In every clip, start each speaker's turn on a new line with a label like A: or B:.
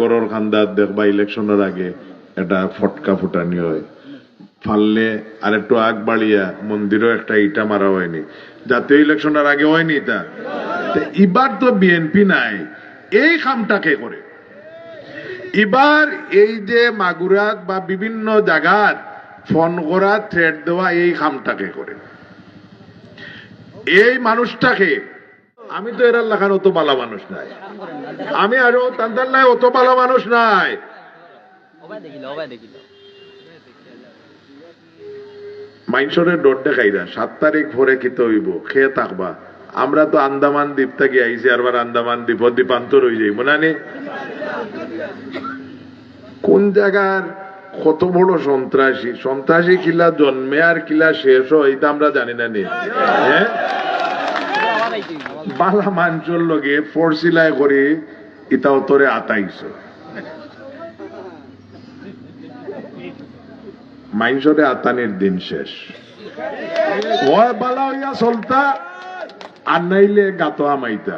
A: গরর খান্দার দেখবা ইলেকশনের আগে এটা ফটকা ফুটানি হয়। ফাললে আর একটু আগ বাড়িয়া মন্দিরও একটা ইটা মারা হয়নি। জাতীয় ইলেকশনের আগে হয়নি তা এবার তো বিএনপি নাই। এই কামটাকে করে? এবার এই যে মাগুরাত বা বিভিন্ন জায়গার ফোন করা থ্রেড দেওয়া, এই কামটাকে করে? এই মানুষটাকে আমি তো এরা লেখার অত ভালো মানুষ নাই। আমি আরও তান্তার নাই অত ভালো মানুষ নাই। মাইনসরের ডর দেখাইরা সাত তারিখ ভরে কিতে হইব? খেয়ে থাকবা। আমরা তো আন্দামান দ্বীপ থেকে আইছি আরবার আন্দামান দ্বীপ দ্বীপান্তর হয়ে যাইব না নে? কোন জায়গার কত বড় সন্ত্রাসী? সন্ত্রাসী কিলা জন্মে আর কিলা শেষ হয় এটা আমরা জানি না নে। হ্যাঁ? বালা মাঞ্চল লগে ফরসিলাই করে ইতা তোরে আতাইছ। মাইনসরে আতানির দিন শেষ। হয় বালা হইয়া চলতা, আর নাইলে গাত হামাইতা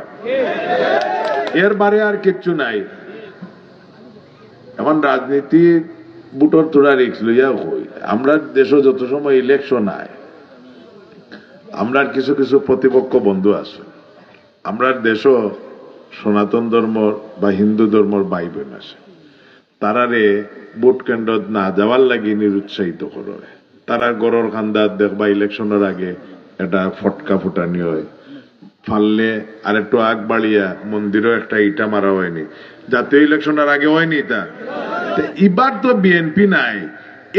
A: এর বারে আর কিচ্ছু নাই। এখন রাজনীতি বুটর তোরা রিক্স লইয়া হই। আমরা দেশে যত সময় ইলেকশন আয় আমরা কিছু কিছু প্রতিপক্ষ বন্ধু আছে। আমরা দেশও সনাতন ধর্ম বা হিন্দু ধর্মর ভাই বোন আছে। তারারে ভোট কেন্দ্রত না যাওয়ার লাগি নিরুৎসাহিত করে। তারা গরর খান্দার দেখবা ইলেকশনের আগে এটা ফটকা ফুটানি হয়। ফাললে আর একটু আগ বাড়িয়া মন্দিরও একটা ইটা মারা হয়নি। জাতীয় ইলেকশনের আগে হয়নি তা এবার তো বিএনপি নাই।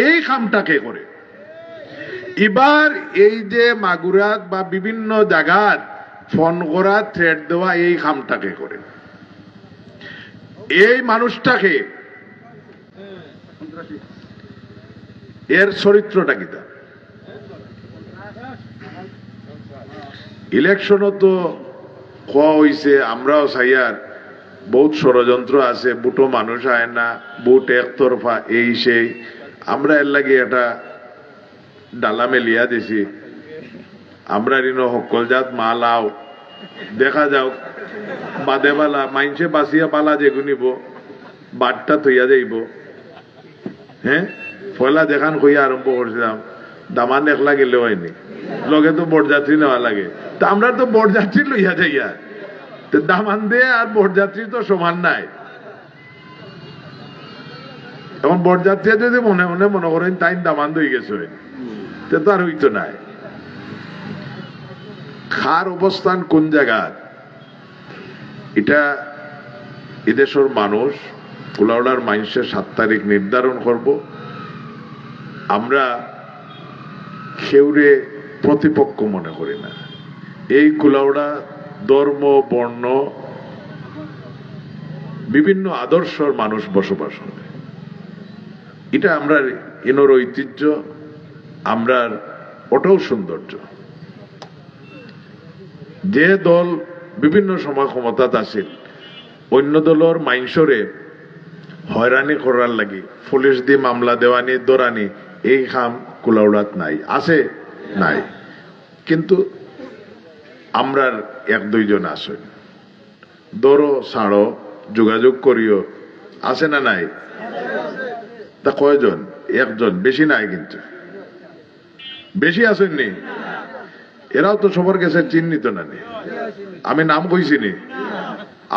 A: এই কামটাকে করে? এবার এই যে মাগুরাত বা বিভিন্ন জায়গার ফোন করা থ্রেড দেওয়া, এই কামটাকে করে। এই মানুষটাকে এর চরিত্রটা কিতা ইলেকশনও তো হওয়া হইছে, আমরাও চাইয়ার বহুত ষড়যন্ত্র আছে, বুটো মানুষ আয় না, বুট একতরফা, এই সেই। আমরা এর লাগে এটা ডালা মেলিয়া দিছি। আমরা ঋণ সকল জাত মালাও দেখা যাওক, বাদে বালা মাইনসে বাঁচিয়া পালা যে গুনিব বাটটা থইয়া যাইব। হ্যাঁ পয়লা দেখান কইয়া আরম্ভ করছিলাম দামান একলা গেলে হয়নি। লগে তো বরযাত্রী নেওয়া লাগে। তা আমরা তো বরযাত্রী লইয়া যাইয়া। দামান দিয়ে আর বরযাত্রী তো সমান নাই। এখন বরযাত্রী যদি মনে মনে মনে করেন তাই দামান দই গেছে তে তো আর হইতো নাই খার অবস্থান কোন জায়গার? এটা এদেশের মানুষ কুলাউড়ার মানুষের সাত তারিখ নির্ধারণ করব। আমরা খেউরে প্রতিপক্ষ মনে করি না। এই কুলাউড়া ধর্ম, বর্ণ, বিভিন্ন আদর্শর মানুষ বসবাস করে। এটা আমরা এনর ঐতিহ্য আমরার ওটাও সৌন্দর্য। যে দল বিভিন্ন সময় ক্ষমতাত আছিল অন্য দলের মাইনসরে হয়রানি করার লাগি, পুলিশ দি মামলা দেওয়ানি, দৌড়ানি, এই খাম কুলাউড়াত নাই, আছে নাই। কিন্তু আমরার এক দুইজন আসেন দৌড়ো ছাড়ো যোগাযোগ করিও, আছে না নাই? তা কয়জন? একজন, বেশি নাই কিন্তু। বেশি আসেননি। এরাও তো সবার কাছে চিহ্নিত না নি। আমি নাম কইছি নি।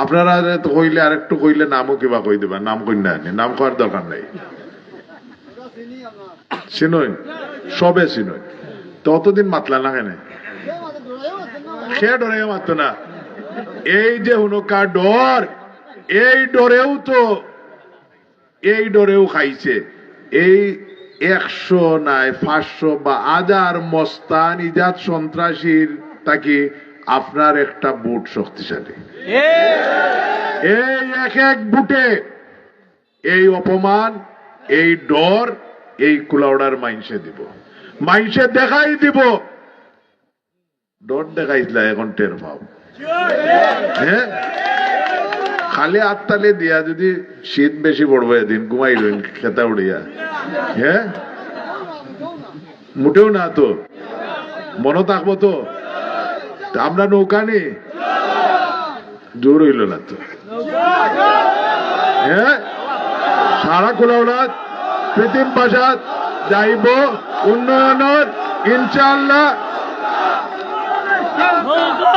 A: আপনারা তো কইলে আরেকটু কইলে নামও কিবা কই দিবা নাম কই না। নাম করার দরকার নাই। চিনই সবে চিনই তো অতদিন মাতলা না কেন? সে ডরে মারতো না। এই যে হুনকা ডর, এই ডরেও তো, এই ডরেও খাইছে। এই একশো নাই, পাঁচশো বা হাজার মস্তান ইজাত সন্ত্রাসীর তাকে আপনার একটা বুট শক্তিশালী। এই এক এক বুটে এই অপমান, এই ডর, এই কুলাউড়ার মাইনসে দিব। মাইনসে দেখাই দিব। ডর দেখাইছিল এখন টের পাও। হ্যাঁ? খালি আত্মালে দিয়া যদি শীত বেশি পড়বে এদিন ঘুমাই রইন খেতা উড়িয়া। হ্যাঁ মোটেও না তো? মনে থাকব তো? আমরা নৌকা নি? জোর হইল না তো। হ্যাঁ সারা কোলাউলাদ পৃথিম পাশাত যাইব উন্নয়নের, ইনশাআল্লাহ।
B: নৌকা